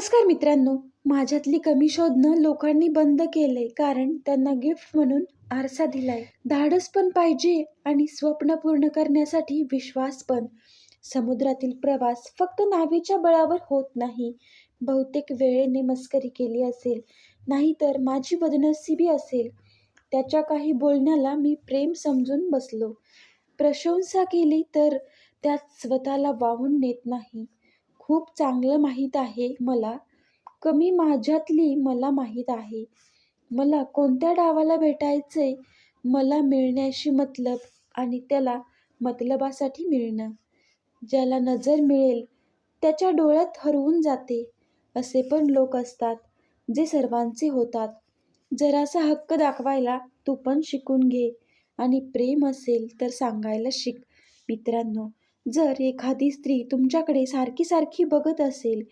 नमस्कार मित्रांनो. माझ्यातली कमी शोधणं लोकांनी बंद केलंय कारण त्यांना गिफ्ट म्हणून आरसा दिलाय. धाडस पण पाहिजे आणि स्वप्न पूर्ण करण्यासाठी विश्वास पण. समुद्रातील प्रवास फक्त नावेच्या बळावर होत नाही. बहुतेक वेळेने मस्करी केली असेल नाहीतर माझी बदनसिबी असेल. त्याच्या काही बोलण्याला मी प्रेम समजून बसलो. प्रशंसा केली तर त्यात स्वतःला वाहून नेत नाही. खूप चांगलं माहीत आहे मला. कमी माझ्यातली मला माहीत आहे. मला कोणत्या डावाला भेटायचे मला मिळण्याशी मतलब आणि त्याला मतलबासाठी मिळणं. ज्याला नजर मिळेल त्याच्या डोळ्यात हरवून जाते असे पण लोक असतात जे सर्वांचे होतात. जरासा हक्क दाखवायला तू पण शिकून घे आणि प्रेम असेल तर सांगायला शिक मित्रांनो. जर एखादी स्त्री तुमच्याकडे सारखी सारखी बघत असेल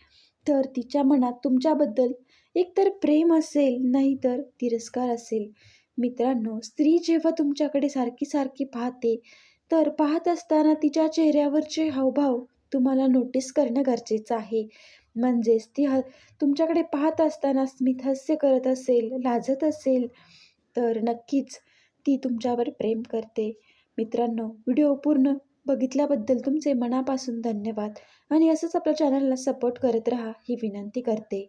तर तिच्या मनात तुमच्याबद्दल एकतर प्रेम असेल नाही तर तिरस्कार असेल. मित्रांनो स्त्री जेव्हा तुमच्याकडे सारखी सारखी पाहते तर पाहत असताना तिच्या चेहऱ्यावरचे हावभाव तुम्हाला नोटीस करणं गरजेचं आहे. म्हणजेच ती ह तुमच्याकडे पाहत असताना स्मित हास्य करत असेल लाजत असेल तर नक्कीच ती तुमच्यावर प्रेम करते. मित्रांनो व्हिडिओ पूर्ण बघितल्याबद्दल तुमचे मनापासून धन्यवाद. आणि असंच आपल्या चॅनलला सपोर्ट करत राहा ही विनंती करते.